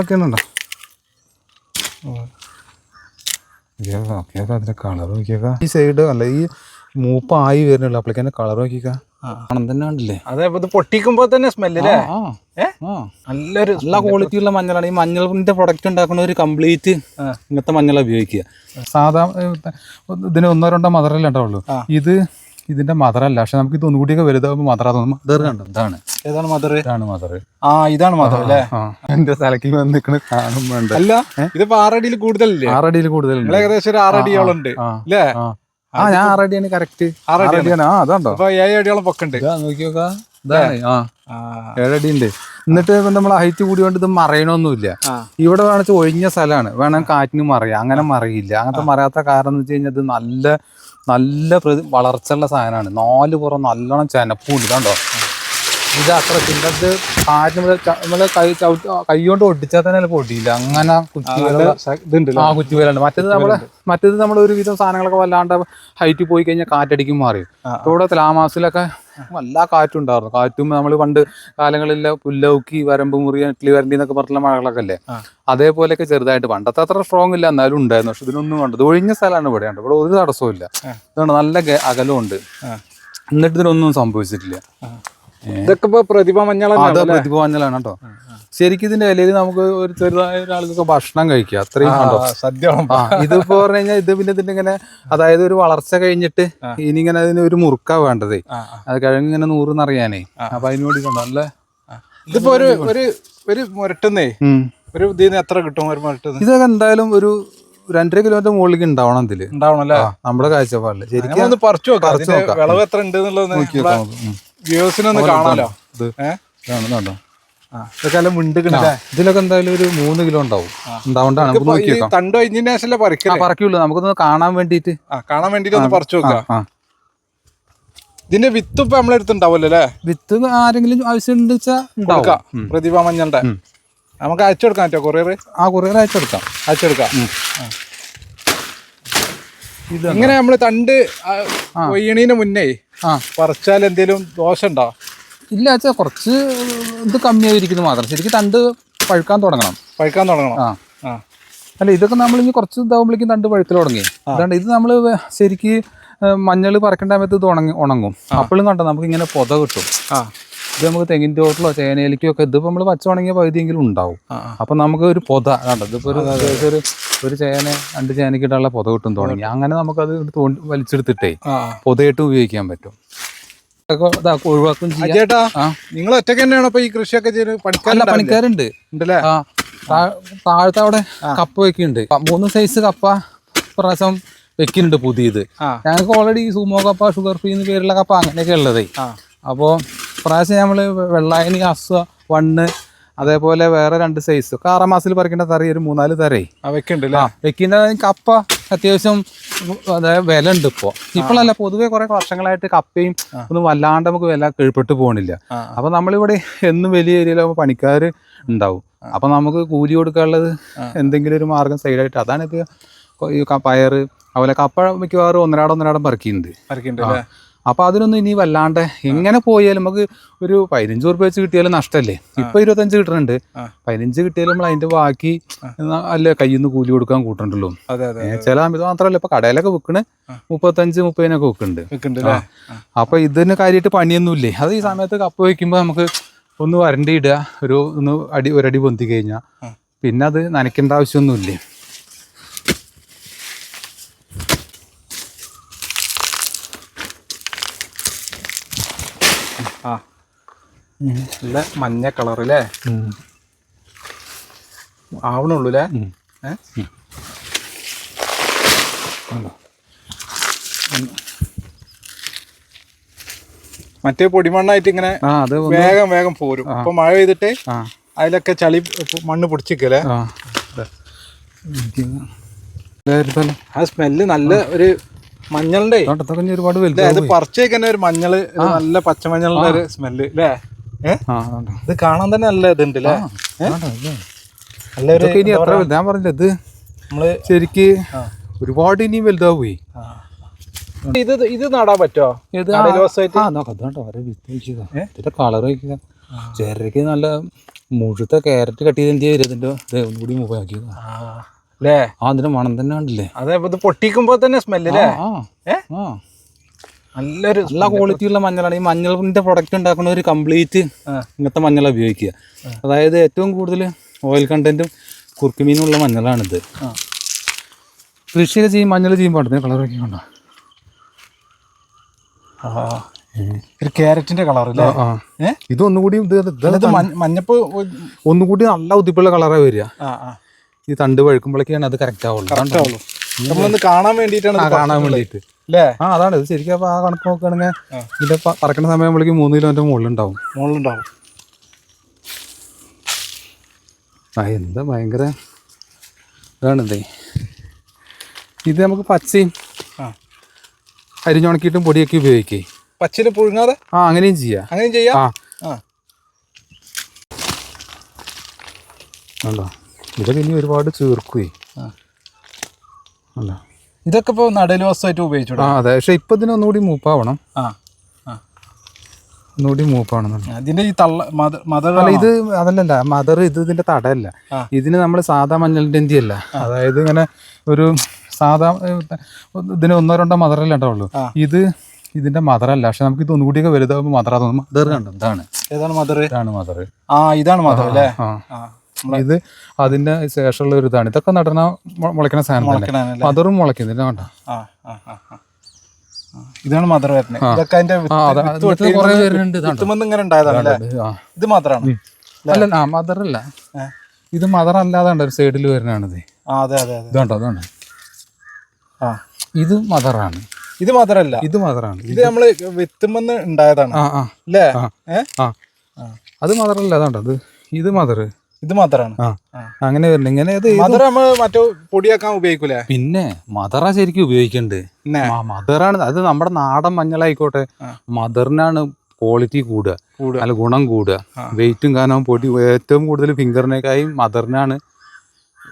ഒക്കെയുണ്ടോ അതിന്റെ കളർ നോക്കിയേക്കാ. ഈ സൈഡ് അല്ല ഈ മൂപ്പായി വരുന്നുള്ളൂ. അപ്പോഴേക്കും കളർ നോക്കിയേക്കാ. പണം തന്നെ കണ്ടില്ലേ? അതെ ഇത് പൊട്ടിക്കുമ്പോ തന്നെ സ്മെല്ലേ? നല്ലൊരു നല്ല ക്വാളിറ്റി ഉള്ള മഞ്ഞളാണ്. ഈ മഞ്ഞളിന്റെ പ്രൊഡക്റ്റ് ഉണ്ടാക്കുന്ന ഒരു കംപ്ലീറ്റ് ഇങ്ങനത്തെ മഞ്ഞളാണ് ഉപയോഗിക്കുക. സാധാ ഇതിന് ഒന്നോ രണ്ടോ മദറല്ലേ ഉണ്ടാവുള്ളൂ. ഇത് ഇതിന്റെ മദറല്ല പക്ഷെ നമുക്ക് ഇത് ഒന്നുകൂടിയൊക്കെ വലുതാകുമ്പോൾ മദറ തോന്നും മദർ കണ്ടോ? ഇതാണ്. ഏതാണ് മദർ ഇതാണ് മദർ ആ ഇതാണ് മദർ അല്ലേ? എന്റെ തലയ്ക്ക് വന്ന് നിൽക്കണ കാണുമ്പോണ്ട് അല്ല ഇതിപ്പോ ആറടിയിൽ കൂടുതലല്ലേ? ആറടിയിൽ കൂടുതലുണ്ട്. ഏകദേശം ഒരു ആറടിയോളം ഉണ്ട്. അല്ലേ? ആ. ഞാൻ ആറടിയാണ് കറക്റ്റ് ആറടിയാണ്. ആ അതുണ്ടോ? അപ്പൊ ഏഴ് അടിയോളം പൊക്കുണ്ട്. നോക്കി നോക്കാ. ഇതാണ് ആ. ഏഴടി ഉണ്ട് എന്നിട്ട് നമ്മൾ ഹൈറ്റ് കൂടിയോണ്ട് ഇത് മറയണമൊന്നുമില്ല ഇവിടെ വേണമെന്ന് ഒഴിഞ്ഞ സ്ഥലമാണ്. വേണം കാറ്റിന് മറയാം. അങ്ങനെ മറയില്ല. അങ്ങനത്തെ മറയാത്ത കാരണം എന്ന് വെച്ച് കഴിഞ്ഞാൽ ഇത് നല്ല നല്ല വളർച്ചയുള്ള സാധനമാണ്. നാല് പുറം നല്ലോണം ചെനപ്പുണ്ട് കണ്ടോ? ഇത് അത്ര ചിന്തത് ച- നമ്മൾ കൈ ചവിട്ട് കൈ കൊണ്ട് ഒട്ടിച്ചാൽ തന്നെ പൊടിയില്ല അങ്ങനെ കുത്തിവേലുണ്ട് ആ കുത്തിവേലുണ്ട് മറ്റേത് നമ്മൾ മറ്റേത് നമ്മൾ ഒരുവിധം സാധനങ്ങളൊക്കെ വല്ലാണ്ട് ഹൈറ്റിൽ പോയി കഴിഞ്ഞാൽ കാറ്റടിക്കും മാറി ഇവിടെ തലാമാസിലൊക്കെ ഇവിടെ കാറ്റും ഉണ്ടായിരുന്നു. കാറ്റുണ്ടായിരുന്നു കാറ്റും നമ്മൾ പണ്ട് കാലങ്ങളിൽ പുല്ലൗക്കി വരമ്പ് മുറി ഇഡ്ലി വരണ്ടി എന്നൊക്കെ പറഞ്ഞിട്ടുള്ള മഴകളൊക്കെ അല്ലേ. അതേപോലെയൊക്കെ ചെറുതായിട്ട് പണ്ടത്തെ അത്ര സ്ട്രോങ് ഇല്ല. എന്നാലും ഉണ്ടായിരുന്നു. പക്ഷെ ഇതിനൊന്നും കണ്ടത് ഒഴിഞ്ഞ സ്ഥലമാണ് ഇവിടെ. ഉണ്ട് ഇവിടെ ഒരു തടസ്സവും ഇല്ല. ഇതാണ് നല്ല അകലമുണ്ട് എന്നിട്ട് ഇതിനൊന്നും സംഭവിച്ചിട്ടില്ല. ഇതൊക്കെ ഇപ്പൊ പ്രതിഭ മഞ്ഞളാണ് പ്രതിഭമഞ്ഞലാണ് കേട്ടോ ശരിക്കും ഇതിന്റെ ഇലയിൽ നമുക്ക് ഒരു ചെറുതായ ഒരാൾക്കൊക്കെ ഭക്ഷണം കഴിക്കാം. അത്രയും കണ്ടോ? സദ്യ ഇത് ഇതിപ്പോ പറഞ്ഞു കഴിഞ്ഞാൽ ഇത് പിന്നെ ഇതിന്റെ ഇങ്ങനെ അതായത് ഒരു വളർച്ച കഴിഞ്ഞിട്ട് ഇനി ഇങ്ങനെ അതിന് ഒരു മുറുക്കാ വേണ്ടതേ. അത് കഴിഞ്ഞ് ഇങ്ങനെ നൂറെന്നറിയാനേ അപ്പൊ അതിന് കണ്ടോ നല്ല ഇതിപ്പോ ഒരു ഒരു ഒരു മുരട്ടുന്നേ? ഒരു ഇതിന് എത്ര കിട്ടും ഒരു മുരട്ടുന്ന? ഇതൊക്കെ എന്തായാലും ഒരു രണ്ടര കിലോമീറ്റർ മുകളിലേക്ക് ഉണ്ടാവണം ഇതിൽ. ഉണ്ടാവണം അല്ലേ നമ്മുടെ കാഴ്ചപ്പാടിൽ. ശരിക്കും പറിച്ചു നോക്കാം. വിളവ് എത്ര ഉണ്ട് എന്നുള്ളത് നോക്കി നോക്കാം. വ്യൂസിനൊന്ന് കാണാലോ? ഇത്? ഇതൊക്കെ എല്ലാം ഇതിലൊക്കെ എന്തായാലും ഒരു മൂന്ന് കിലോ ഉണ്ടാവും. ഉണ്ടാവണ്ടാണ്. നമുക്ക് തണ്ട് കഴിഞ്ഞതിന് നമുക്കൊന്ന് കാണാൻ വേണ്ടിയിട്ട്. കാണാൻ വേണ്ടിട്ട് ഒന്ന് പറിച്ചു നോക്കാം. ഇതിന്റെ വിത്ത് ഇപ്പൊ നമ്മളെ അടുത്ത് ഉണ്ടാവല്ലോ അല്ലേ? വിത്ത് ആരെങ്കിലും ആവശ്യം വെച്ചാൽ. പ്രതിഭ മഞ്ഞളുടെ നമുക്ക് അയച്ചു കൊടുക്കാൻ പറ്റുമോ? കൊറിയർ ആ കൊറിയർ അയച്ചെടുക്കാം അയച്ചു കൊടുക്കാം. ഇത് ഇങ്ങനെ നമ്മൾ തണ്ട് കൊയ്യണീന് മുന്നേ ആ. പറിച്ചാൽ എന്തേലും ദോശ ഉണ്ടോ ഇല്ല അച്ഛാ കുറച്ച് ഇത് കമ്മിയായിരിക്കുന്നു മാത്രം. ശരിക്കും തണ്ട് പഴുക്കാൻ തുടങ്ങണം. പഴുക്കാൻ തുടങ്ങണം. ആ. ആ. അല്ല ഇതൊക്കെ നമ്മൾ ഇനി കുറച്ച് ഇതാവുമ്പോഴേക്കും തണ്ട് പഴുക്കൽ തുടങ്ങി. അതുകൊണ്ട് ഇത് നമ്മൾ ശരിക്ക് മഞ്ഞൾ പറക്കേണ്ട സമയത്ത് ഇത് ഉണങ്ങി ഉണങ്ങും. അപ്പോഴും കണ്ടോ നമുക്ക് ഇങ്ങനെ പൊത കിട്ടും. ആ. ഇത് നമുക്ക് തെങ്ങിൻ തോട്ടിലോ ചേനയിലേക്കോ ഒക്കെ ഇതിപ്പോൾ നമ്മൾ പച്ച ഉണങ്ങിയ പകുതിയെങ്കിലും ഉണ്ടാവും. അപ്പം നമുക്ക് ഒരു പൊത കണ്ടോ? ഇതിപ്പോൾ ഒരു ഏകദേശം ഒരു ഒരു ചേന രണ്ട് ചേനയ്ക്ക് ഇടാനുള്ള പൊത കിട്ടും തുടങ്ങി അങ്ങനെ നമുക്കത് തോണ്ടി വലിച്ചെടുത്തിട്ടേ പൊതയായിട്ട് ഉപയോഗിക്കാൻ പറ്റും. ഒഴിവാക്കും ചേട്ടാ നിങ്ങൾ ഒറ്റയ്ക്ക് തന്നെയാണ് ഈ കൃഷിയൊക്കെ ചെയ്ത് അല്ല പണിക്കാരുണ്ട്. ഉണ്ടല്ലേ? താഴത്തെ അവിടെ കപ്പ വെക്കുന്നുണ്ട്. മൂന്ന് സൈസ് കപ്പ പ്രാവശ്യം വെക്കുന്നുണ്ട് പുതിയത്. ഞങ്ങൾക്ക് ഓൾറെഡി സൂമോ കപ്പ ഷുഗർ ഫ്രീ എന്ന് പേരുള്ള കപ്പ അങ്ങനെയൊക്കെ ഉള്ളതേ. അപ്പോ അപ്പോൾ പ്രാവശ്യം നമ്മൾ വെള്ളായനി അസ്വ വണ്ണ് അതേപോലെ വേറെ രണ്ട് സൈസ് ഒക്കെ ആറാം മാസത്തിൽ പറിക്കേണ്ട തറി ഒരു മൂന്നാൽ തറേ വെക്കുന്നുണ്ട് ആ വെക്കുന്ന കപ്പ അത്യാവശ്യം അതായത് വില ഉണ്ട് ഇപ്പോൾ ഇപ്പോഴല്ല പൊതുവെ കുറെ വർഷങ്ങളായിട്ട് കപ്പയും ഒന്നും വല്ലാണ്ട് നമുക്ക് വില കീഴ്പ്പെട്ട് പോകണില്ല. അപ്പൊ നമ്മളിവിടെ എന്നും വലിയ ഏരിയയിലാകുമ്പോൾ പണിക്കാർ ഉണ്ടാവും. അപ്പൊ നമുക്ക് കൂലി കൊടുക്കാനുള്ളത് എന്തെങ്കിലും ഒരു മാർഗം സൈഡായിട്ട് അതാണ് ഇത് പയറ് അതുപോലെ കപ്പ മിക്കവാറും ഒന്നരാടം ഒന്നരാടം പറിക്കുന്നുണ്ട് പറിക്കുന്നുണ്ട് അല്ലേ അപ്പൊ അതിനൊന്നും ഇനി വല്ലാണ്ട് എങ്ങനെ പോയാലും നമുക്ക് ഒരു പതിനഞ്ച് ഉറുപ്പ് വെച്ച് കിട്ടിയാലും നഷ്ടല്ലേ? ഇപ്പൊ ഇരുപത്തഞ്ച് കിട്ടുന്നുണ്ട്. പതിനഞ്ച് കിട്ടിയാലും നമ്മൾ അതിന്റെ ബാക്കി അല്ല കയ്യിൽ നിന്ന് കൂലി കൊടുക്കാൻ കൂട്ടണ്ടല്ലോ? ചില അമിത മാത്രമല്ല. ഇപ്പൊ കടയിലൊക്കെ വിൽക്കണ് മുപ്പത്തഞ്ച് മുപ്പതിനൊക്കെ വിൽക്കുന്നുണ്ട് വെക്കുന്നുണ്ട് അല്ലേ? അപ്പൊ ഇതിന് കാര്യമായിട്ട് പണിയൊന്നുമില്ലേ? അത് ഈ സമയത്ത് കപ്പ വയ്ക്കുമ്പോൾ നമുക്ക് ഒന്ന് വരണ്ടി ഇടുക ഒരു ഒന്ന് അടി ഒരടി പൊന്തി കഴിഞ്ഞാൽ പിന്നെ അത് നനയ്ക്കേണ്ട ആവശ്യമൊന്നുമില്ലേ? നല്ല മഞ്ഞ കളർ അല്ലേ ആവണുള്ളൂ അല്ലേ? മറ്റേ പൊടിമണ്ണായിട്ട് ഇങ്ങനെ വേഗം വേഗം പോരും. അപ്പൊ മഴ പെയ്തിട്ട് അതിലൊക്കെ ചളി മണ്ണ് പിടിച്ചിക്കല്ലേ? ആ. സ്മെല്ല് നല്ല ഒരു മഞ്ഞളുടെ ഒരുപാട് അത് വലുതായി ഒരു മഞ്ഞൾ നല്ല പച്ചമഞ്ഞളുടെ ഒരു സ്മെല്ല് അല്ലേ. ഇത് കാണാൻ തന്നെ നല്ല ഇതുണ്ട്? നല്ലൊരു ഇനി എത്ര ഞാൻ പറഞ്ഞില്ല ഇത് നമ്മൾ ശരിക്ക് ഒരുപാട് ഇനിയും വലുതാവുകയെ. ഇത് ഇത് നടാൻ പറ്റുമോ ഇത്? ആ നോക്കാം അതുകൊണ്ടോ ഇതിന്റെ കളർ വയ്ക്കുക ചേരക്ക് നല്ല മുഴുത്ത കാരറ്റ് കട്ട് ചെയ്ത് എന്ത് ചെയ്ത് ഇതിന്റെ ദേ ഒന്നുകൂടി മൂപ്പാക്കി അല്ലേ ആ. അതിന്റെ മണം തന്നെ ഉണ്ടല്ലേ അതെ ഇത് പൊട്ടിക്കുമ്പോ തന്നെ സ്മെല്ലേ ആ? ആ. നല്ലൊരു നല്ല ക്വാളിറ്റി ഉള്ള മഞ്ഞളാണ്. ഈ മഞ്ഞളിന്റെ പ്രൊഡക്റ്റ് ഉണ്ടാക്കുന്ന ഒരു കംപ്ലീറ്റ്. ഇങ്ങനത്തെ മഞ്ഞൾ ഉപയോഗിക്കുക. അതായത് ഏറ്റവും കൂടുതൽ ഓയിൽ കണ്ടന്റും കുറുക്കുമീനുള്ള മഞ്ഞളാണിത്. ആ. കൃഷിയൊക്കെ ചെയ്യും മഞ്ഞൾ ചെയ്യുമ്പോൾ കളറൊക്കെ ഉണ്ടോ? ആ. ഒരു ക്യാരറ്റിന്റെ കളർ അല്ലേ? ഇത് ഒന്നുകൂടി മഞ്ഞപ്പ് ഒന്നുകൂടി നല്ല ഉതിപ്പുള്ള കളറാ വരിക. ഈ തണ്ട് വഴുക്കുമ്പോഴേക്കാണ് അത് കറക്റ്റ് ആവുള്ളൂ. കറക്റ്റ് ആവുള്ളൂ. നമ്മളൊന്ന് കാണാൻ വേണ്ടിയിട്ടാണ് കാണാൻ വേണ്ടിയിട്ട്. അല്ലേ ആ അതാണ്. ഇത് ശരിക്കും അപ്പൊ ആ കണക്ക് നോക്കുകയാണെങ്കിൽ. ഇതിന്റെ പറക്കുന്ന സമയം വിളിക്കും മൂന്ന് കിലോന്റെ മുകളിലുണ്ടാവും. മുകളിലുണ്ടാവും. ആ എന്താ ഭയങ്കര ഇതാണിതേ ഇത്. നമുക്ക് പച്ചയും അരിഞ്ഞുണക്കിയിട്ടും പൊടിയൊക്കെ ഉപയോഗിക്കേ. പച്ചയിൽ പുഴുങ്ങാതെ? ആ അങ്ങനെയും ചെയ്യാം. അങ്ങനെയും ചെയ്യാം? ആ. ഉണ്ടോ ഇതൊക്കെ ഇനി ഒരുപാട് ചേർക്കുവേ. അല്ല ഇതൊക്കെ ഇപ്പൊ നടൽ വസ്തുവായിട്ട് ഉപയോഗിച്ചു ആ അതെ. പക്ഷെ ഇപ്പൊ ഇതിന് ഒന്നുകൂടി മൂപ്പാവണം. ആ ഒന്നുകൂടി മൂപ്പാവണം അതിന്റെ ഈ തള്ള മദർ മദർ അല്ല ഇത് അതല്ലല്ല. മദർ ഇത് ഇതിന്റെ തടയല്ല. ഇതിന് നമ്മൾ സാധാ മഞ്ഞളിന്റെ എന്തി അല്ല അതായത് ഇങ്ങനെ ഒരു സാധാ ഇതിന് ഒന്നോ രണ്ടോ മദറല്ലേ ഉണ്ടാവുള്ളൂ. ഇത് ഇതിന്റെ മദറല്ല. പക്ഷെ നമുക്ക് ഇത് ഒന്നുകൂടിയൊക്കെ വലുതാകുമ്പോൾ മദറാ തോന്നും മദർ കണ്ടോ? ഇതാണ്. ഏതാണ് മദർ ഇതാണ് മദർ ആ ഇതാണ് മദർ അല്ലേ? ആ. ഇത് അതിന്റെ ശേഷമുള്ള ഒരു ഇതാണ്. ഇതൊക്കെ നടന മു- മുളയ്ക്കണ സാധനം തന്നെ. മുളയ്ക്കുന്നില്ല മദറും മുളയ്ക്കുന്നത് ഇത് കണ്ടോ? ഇതാണ് മദർ വരുന്നത്. ഇതൊക്കെ അതിന്റെ ഇതിനകത്ത് വരുന്നുണ്ട് ഇങ്ങനെ ഉണ്ടായതാണ് ഇത് മാത്രമാണ് അല്ല? ആ മദറല്ല ഏ. ഇത് മദർ അല്ലാതെ ഒരു സൈഡിൽ വരുന്നതാണിത്. ഇതുണ്ടോ അതുണ്ട് ഇത് മദറാണ് ഇത് മദറല്ല ഇത് മദറാണ് ഇത് നമ്മൾ വിത്തുമെന്ന് ഉണ്ടായതാണ് അല്ലേ. അത് മദറല്ല അതുണ്ടോ അത് ഇത് മദർ ഇത് മാത്രമാണ് ആ. അങ്ങനെ വരുന്നത് ഇങ്ങനെ ഇത് മദർ നമ്മൾ മറ്റോ പൊടിയാക്കാൻ ഉപയോഗിക്കൂല? പിന്നെ മദറാ ശരിക്കും ഉപയോഗിക്കണ്ട്. മദറാണ് അത് നമ്മുടെ നാടൻ മഞ്ഞളായിക്കോട്ടെ. മദറിനാണ് ക്വാളിറ്റി കൂടുക. അല്ല ഗുണം കൂടുക. വെയിറ്റും കാരണം പൊടി ഏറ്റവും കൂടുതൽ ഫിംഗറിനേക്കായും മദറിനാണ്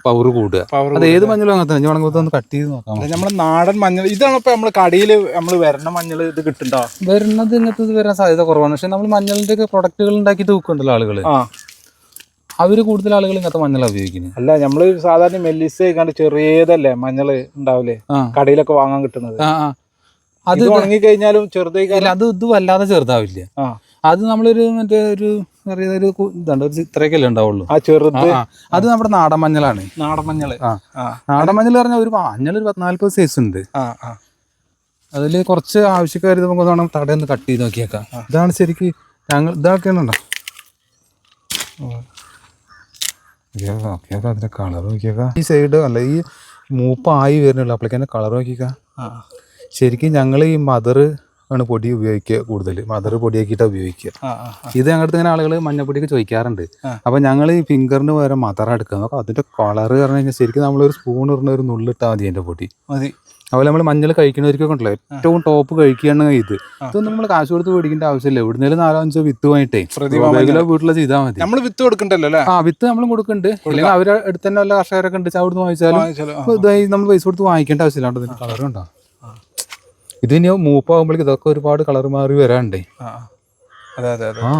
പവർ കൂടുക. അത് ഏത് മഞ്ഞളും അങ്ങനെ തന്നെ. വേണമെങ്കിൽ ഒന്ന് കട്ട് ചെയ്ത് നോക്കാം നമ്മുടെ നാടൻ മഞ്ഞൾ ഇതാണ് ഇപ്പൊ നമ്മൾ കടിയിൽ നമ്മൾ വരണ മഞ്ഞൾ ഇത് കിട്ടുണ്ടോ വരുന്നത് ഇങ്ങനത്തെ വരാൻ സാധ്യത കുറവാണ്. പക്ഷെ നമ്മൾ മഞ്ഞളിന്റെ ഒക്കെ പ്രൊഡക്റ്റുകൾ ഉണ്ടാക്കിയിട്ട് വിൽക്കുന്നുണ്ടല്ലോ ആളുകൾ അവർ കൂടുതൽ ആളുകൾ ഇങ്ങനത്തെ മഞ്ഞളാണ് ഉപയോഗിക്കുന്നത് അല്ല നമ്മൾ സാധാരണ മെല്ലിസ് കണ്ട് ചെറിയതല്ലേ മഞ്ഞൾ ഉണ്ടാവില്ലേ കടയിലൊക്കെ വാങ്ങാൻ കിട്ടുന്നത്. അത് ഉണങ്ങി കഴിഞ്ഞാലും ചെറുതായി അത് ഇത് വല്ലാതെ ചെറുതാവില്ല. ആ. അത് നമ്മളൊരു മറ്റേ ഒരു ഒരു കു- ഇതുണ്ട് ഒരു ഇത്രയൊക്കെയല്ലേ ഉണ്ടാവുള്ളൂ. ആ ചെറുത്. അത് നമ്മുടെ നാടൻ മഞ്ഞളാണ്. നാടൻ മഞ്ഞൾ നാടൻ മഞ്ഞൾ പറഞ്ഞാൽ ഒരു മഞ്ഞൾ ഒരു പത്തിനാൽപ്പത് സൈസ് ഉണ്ട്. അതിൽ കുറച്ച് ആവശ്യക്കാർ നമുക്ക് വേണം തടയൊന്ന് കട്ട് ചെയ്ത് നോക്കിയേക്കാം. ഇതാണ് ശരിക്ക് ഞങ്ങൾ ഇതാക്കിയാണോ കേൾക്കാം അതിന്റെ കളർ നോക്കിയേക്കാം ഈ സൈഡ് അല്ല ഈ മൂപ്പായി വരുന്നുള്ളൂ അപ്പോഴേക്കും കളർ നോക്കിക്കാം ശരിക്കും ഞങ്ങൾ ഈ മദർ ആണ് പൊടി ഉപയോഗിക്കുക കൂടുതൽ മദർ പൊടിയാക്കിയിട്ടാണ് ഉപയോഗിക്കുക. ഇത് ഞങ്ങളുടെ ഇങ്ങനെ ആളുകൾ മഞ്ഞപ്പൊടിയൊക്കെ ചോദിക്കാറുണ്ട്. അപ്പോൾ അപ്പൊ ഞങ്ങൾ ഈ ഫിംഗറിന് പകരം മദർ എടുക്കുക. നോക്കാം അതിന്റെ കളർ പറഞ്ഞു കഴിഞ്ഞാൽ ശരിക്കും നമ്മളൊരു സ്പൂൺ ഇടുന്ന ഒരു നുള്ളിട്ടാൽ മതി അതിന്റെ പൊടി. മതി. അതുപോലെ നമ്മൾ മഞ്ഞൾ കഴിക്കുന്നവർക്കൊക്കെ ഉണ്ടല്ലോ. ഏറ്റവും ടോപ്പ് കഴിക്കുകയാണ് ഇത്. ഇതൊന്നും നമ്മൾ കാശ് കൊടുത്ത് മേടിക്കേണ്ട ആവശ്യമില്ല. എവിടുന്നേലും നാലോ അഞ്ചോ വിത്ത് വാങ്ങിട്ടേ കിലോ വീട്ടിൽ ചെയ്താൽ മതി. നമ്മൾ വിത്ത് കൊടുക്കണ്ടല്ലോ അല്ലേ? ആ വിത്ത് നമ്മളും കൊടുക്കുന്നുണ്ട് അല്ലെങ്കിൽ അവരെ അടുത്ത് തന്നെ വല്ല കർഷകരൊക്കെ ഉണ്ട് അവിടുന്ന് വാങ്ങിച്ചാലും വാങ്ങിച്ചാലോ? ഇതായി നമ്മൾ പൈസ കൊടുത്ത് വാങ്ങിക്കേണ്ട ആവശ്യമില്ല. ഇതിന് കളറുണ്ടോ കളർ കണ്ടോ ഇത് ഇനി മൂപ്പാകുമ്പോഴേക്ക് ഇതൊക്കെ ഒരുപാട് കളർ മാറി വരാണ്ടേ. അതെ അതെ ആ.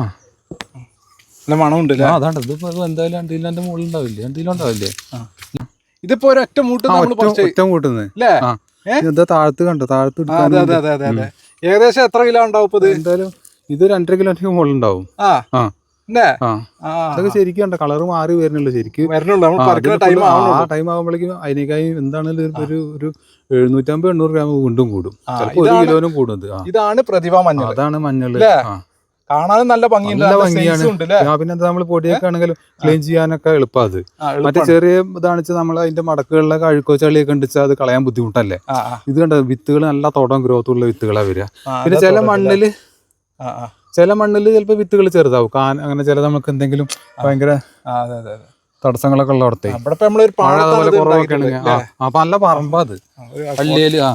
നല്ല മണമുണ്ട് അതാണ് ഇതിപ്പോ എന്തായാലും എന്തായാലും എന്റെ മുകളിൽ ഉണ്ടാവില്ലേ എന്തെങ്കിലും ഉണ്ടാവില്ലേ ഇതിപ്പോ ഒരൊറ്റ മൂട്ട് നമ്മൾ ഒറ്റ കൂട്ടുന്നത് അല്ലേ ഏ? താഴത്ത് കണ്ടോ? താഴത്ത് അതെ അതെ അതെ അതെ അതെ. ഏകദേശം എത്ര കിലോ ഉണ്ടാവും ഇപ്പൊ ഇത് എന്തായാലും ഇത് രണ്ടര കിലോന്റെ മുകളിൽ ഉണ്ടാവും ആ. ആ. അതൊക്കെ ശരിക്കും കണ്ടോ? കളർ മാറി വരുന്നുള്ളൂ ശരിക്കും. ആ, ടൈം ആകുമ്പോഴേക്കും അതിനേക്കാളും എന്താണെങ്കിലും ഒരു- ഒരു എഴുന്നൂറ്റമ്പത് എണ്ണൂറ് ഗ്രാം വീണ്ടും കൂടും. ചിലപ്പോൾ ഒരു ഇതാണ് കിലോനും കൂടുന്നത് ഇതാണ് പ്രതിഭ മഞ്ഞൾ. അതാണ് മഞ്ഞൾ. കാണാനും നല്ല ഭംഗിയുണ്ട്. പിന്നെ നമ്മൾ പൊടിയൊക്കെ ആണെങ്കിലും ക്ലീൻ ചെയ്യാനൊക്കെ എളുപ്പമാണ് മറ്റേ. ചെറിയ ഇതാണിച്ച് നമ്മൾ അതിന്റെ മടക്കുകളിലൊക്കെ അഴുക്കോ ചളിയൊക്കെ ഉണ്ടിച്ചാൽ അത് കളയാൻ ബുദ്ധിമുട്ടല്ലേ? ഇത് കണ്ടോ വിത്തുകൾ നല്ല തോടം ഗ്രോത്ത് ഉള്ള വിത്തുകളാ വരിക. പിന്നെ ചില. മണ്ണിൽ ചില മണ്ണിൽ ചിലപ്പോൾ വിത്തുകൾ ചെറുതാവും. അങ്ങനെ ചില നമുക്ക് എന്തെങ്കിലും ഭയങ്കര അതെ അതെ. തടസ്സങ്ങളൊക്കെ ഉള്ള അപ്പൊ നല്ല പറമ്പാ അത്. പള്ളിയിൽ ആ.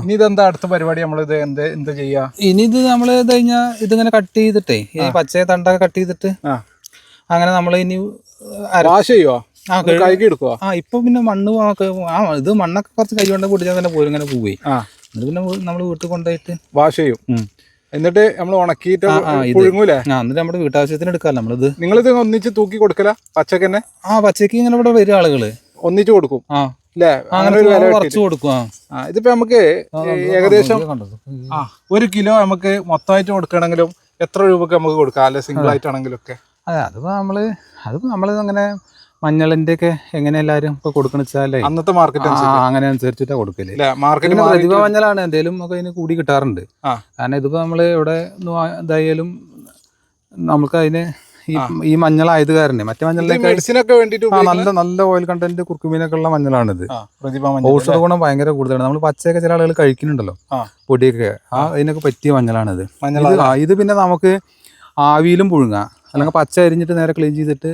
ഇനി ഇതെന്താ അടുത്ത പരിപാടി നമ്മളിത് എന്ത് എന്ത് ചെയ്യാ? ഇനി ഇത് നമ്മൾ ഇത് കഴിഞ്ഞാൽ ഇതിങ്ങനെ കട്ട് ചെയ്തിട്ടേ ഈ പച്ച തണ്ടൊക്കെ കട്ട് ചെയ്തിട്ട് അങ്ങനെ നമ്മൾ ഇനി അര- വാഷ് ചെയ്യുവോ? ആ, ഇപ്പൊ പിന്നെ മണ്ണ് ആ ഇത് മണ്ണൊക്കെ കുറച്ച് കൈ കൊണ്ട് പൊടിച്ചാൽ തന്നെ പോരും ഇങ്ങനെ പോവേ. എന്നിട്ട് പിന്നെ നമ്മൾ വീട്ടിൽ കൊണ്ടുപോയിട്ട് വാഷ് ചെയ്യും. എന്നിട്ട് നമ്മൾ ഉണക്കിയിട്ട്. പുഴുങ്ങൂലേ? ആ എന്നിട്ട് നമ്മുടെ വീട്ടാവശ്യത്തിന് എടുക്കാം നമ്മളിത്. നിങ്ങളിത് ഒന്നിച്ച് തൂക്കി കൊടുക്കല? പച്ചക്ക് തന്നെ? ആ പച്ചക്ക് ഇങ്ങനെ ഇവിടെ വരും ആളുകൾ. ഒന്നിച്ച് കൊടുക്കും. ആ. ഇതിപ്പോ നമുക്ക് ഏകദേശം ഒരു കിലോ നമുക്ക് മൊത്തമായിട്ട് കൊടുക്കണമെങ്കിലും എത്ര രൂപക്ക് നമുക്ക് കൊടുക്കാം? അല്ലെ സിംഗിൾ ആയിട്ടാണെങ്കിലും ഒക്കെ അതെ അതിപ്പോ നമ്മൾ അതിപ്പോ നമ്മൾ അങ്ങനെ മഞ്ഞളിന്റെ ഒക്കെ എങ്ങനെ എല്ലാരും ഇപ്പൊ കൊടുക്കണ വെച്ചാലേ? അന്നത്തെ മാർക്കറ്റ് അങ്ങനെ അനുസരിച്ചിട്ടാ കൊടുക്കൽ. മാർക്കറ്റ് പ്രതിഭ മഞ്ഞളാണ് എന്തേലും ഒക്കെ അതിന് കൂടി കിട്ടാറുണ്ട്. കാരണം ഇതിപ്പോ നമ്മൾ ഇവിടെ എന്തായാലും ഇതായാലും നമുക്ക് അതിന് ഈ മഞ്ഞളായത് കാരണം. മറ്റേ മഞ്ഞളിലേക്ക് വേണ്ടിട്ട് നല്ല നല്ല ഓയിൽ കണ്ടന്റ് കുർക്കുമീനൊക്കെ ഉള്ള മഞ്ഞളാണിത്. ഔഷധ ഗുണം ഭയങ്കര കൂടുതലാണ്. നമ്മൾ പച്ചയൊക്കെ ചില ആളുകൾ കഴിക്കുന്നുണ്ടല്ലോ പൊടിയൊക്കെ. ആ അതിനൊക്കെ പറ്റിയ മഞ്ഞളാണിത്. ഇത് പിന്നെ നമുക്ക് ആവിയിലും പുഴുങ്ങാം. അല്ലെങ്കിൽ പച്ച അരിഞ്ഞിട്ട് നേരെ ക്ലീൻ ചെയ്തിട്ട്.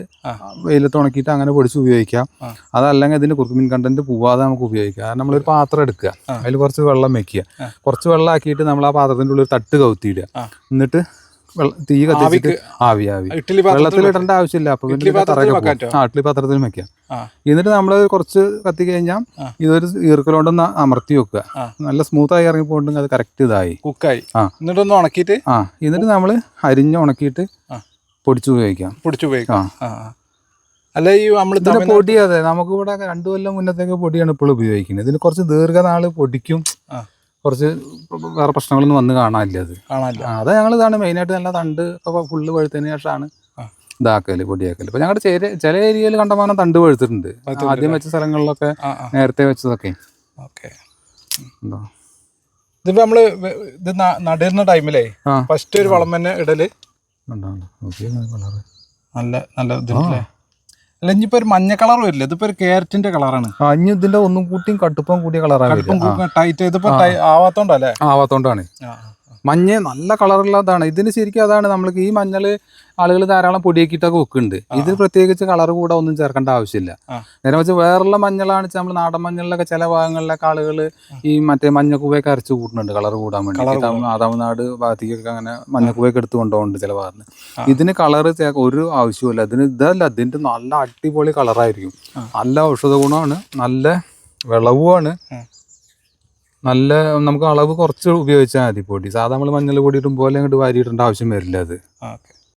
വെയിലത്ത് ഉണക്കിയിട്ട് അങ്ങനെ പൊടിച്ച് ഉപയോഗിക്കാം. അതല്ലെങ്കിൽ ഇതിന് കുറുക്കുമീൻ കണ്ടന്റ് പോവാതെ നമുക്ക് ഉപയോഗിക്കാം. കാരണം നമ്മളൊരു പാത്രം എടുക്കുക. അതിൽ കുറച്ച് വെള്ളം വെക്കുക. കുറച്ച് വെള്ളം ആക്കിയിട്ട് നമ്മൾ ആ പാത്രത്തിന്റെ ഉള്ളിൽ തട്ട് കൗത്തിയിടുക എന്നിട്ട് തീ കത്തിച്ചിട്ട് ആവി ആവി. വെള്ളത്തിൽ ഇടേണ്ട ആവശ്യമില്ല. അപ്പൊ ഇഡ്ലി പാത്രത്തിൽ വെക്കാൻ ആ ഇഡ്ഡലി പാത്രത്തിൽ വെക്കാം. എന്നിട്ട് നമ്മൾ കുറച്ച് കത്തി കഴിഞ്ഞാൽ ഇതൊരു ഈർക്കലോണ്ടൊന്ന് അമർത്തി വെക്കുക. നല്ല സ്മൂത്ത് ആയി ഇറങ്ങി പോയിട്ടുണ്ടെങ്കിൽ അത് കറക്റ്റ് ഇതായി. കുക്കായി എന്നിട്ട് എന്നിട്ടൊന്ന് ഉണക്കിയിട്ട്? ആ. എന്നിട്ട് നമ്മൾ അരിഞ്ഞ് ഉണക്കിയിട്ട് പൊടിച്ചുപയോഗിക്കാം ആ. അല്ല ഈ നമ്മൾ ഇതിന്റെ പൊടി അതെ നമുക്ക് ഇവിടെ രണ്ടു കൊല്ലം മുന്നത്തേക്ക് പൊടിയാണ് ഇപ്പോൾ ഉപയോഗിക്കുന്നത്. ഇതിന് കുറച്ച് ദീർഘനാൾ പൊടിക്കും. കുറച്ച് വേറെ പ്രശ്നങ്ങളൊന്നും വന്ന് കാണാനില്ല അത്. കാണാനില്ല. അതാ ഞങ്ങൾ ഇതാണ് മെയിനായിട്ട് നല്ല തണ്ട് ഒക്കെ ഫുള്ള് പഴുത്തതിന് ശേഷമാണ്. ഇതാക്കൽ പൊടിയാക്കൽ. ഇപ്പൊ ഞങ്ങളുടെ ചില ചില ഏരിയയിൽ കണ്ടമാനം തണ്ട് പഴുത്തിട്ടുണ്ട് പഴുത്തിട്ടുണ്ട് ആദ്യം വെച്ച സ്ഥലങ്ങളിലൊക്കെ നേരത്തെ വെച്ചതൊക്കെ. ഓക്കെ. ഇതിപ്പോ നമ്മൾ ഇത് നടുന്ന ടൈമിലേ ഫസ്റ്റ് ഒരു വളം തന്നെ ഇടൽ. നല്ല നല്ല ഇതല്ലേ അല്ല ഇനിയിപ്പോ ഒരു മഞ്ഞ കളർ വരില്ല? ഇതിപ്പോ ഒരു കാരറ്റിന്റെ കളറാണ്. അഞ്ഞു ഇതിന്റെ ഒന്നും കൂട്ടിയും കട്ടുപ്പം കൂടിയ കളറാണ് ടൈറ്റ് ഇതിപ്പോ ആവാത്തോണ്ടല്ലേ? ആവാത്തോണ്ടാണ്. മഞ്ഞ നല്ല കളറുള്ളതാണ്. ഇതിന് ശരിക്കും അതാണ് നമ്മൾക്ക് ഈ മഞ്ഞൾ ആളുകൾ ധാരാളം പൊടിയാക്കിയിട്ടൊക്കെ വെക്കുന്നുണ്ട്. ഇതിൽ പ്രത്യേകിച്ച് കളർ കൂടെ ഒന്നും ചേർക്കേണ്ട ആവശ്യമില്ല. നേരെ വെച്ച് വേറുള്ള മഞ്ഞളാണ് നമ്മൾ നാടൻ മഞ്ഞളിലൊക്കെ ചില ഭാഗങ്ങളിലൊക്കെ ആളുകൾ ഈ മറ്റേ മഞ്ഞക്കുവയൊക്കെ അരച്ച് കൂട്ടുന്നുണ്ട് കളർ കൂടാൻ വേണ്ടി. തമിഴ്നാട് ഭാഗത്തേക്കൊക്കെ അങ്ങനെ മഞ്ഞക്കുവയൊക്കെ എടുത്ത് കൊണ്ടുപോകുന്നുണ്ട് ചില ഭാഗത്ത്. ഇതിന് കളർ ഒരു ആവശ്യമില്ല ഇതിന് ഇതല്ല ഇതിന്റെ നല്ല അടിപൊളി കളറായിരിക്കും. നല്ല ഔഷധ ഗുണമാണ്. നല്ല വിളവുമാണ്. നല്ല നമുക്ക് അളവ് കുറച്ച് ഉപയോഗിച്ചാൽ മതി പൊടി. സാധാ നമ്മൾ മഞ്ഞൾ പൊടി ഇടും പോലെ അങ്ങോട്ട് വാരിയിടേണ്ട ആവശ്യം വരില്ല അത്. ഓക്കെ.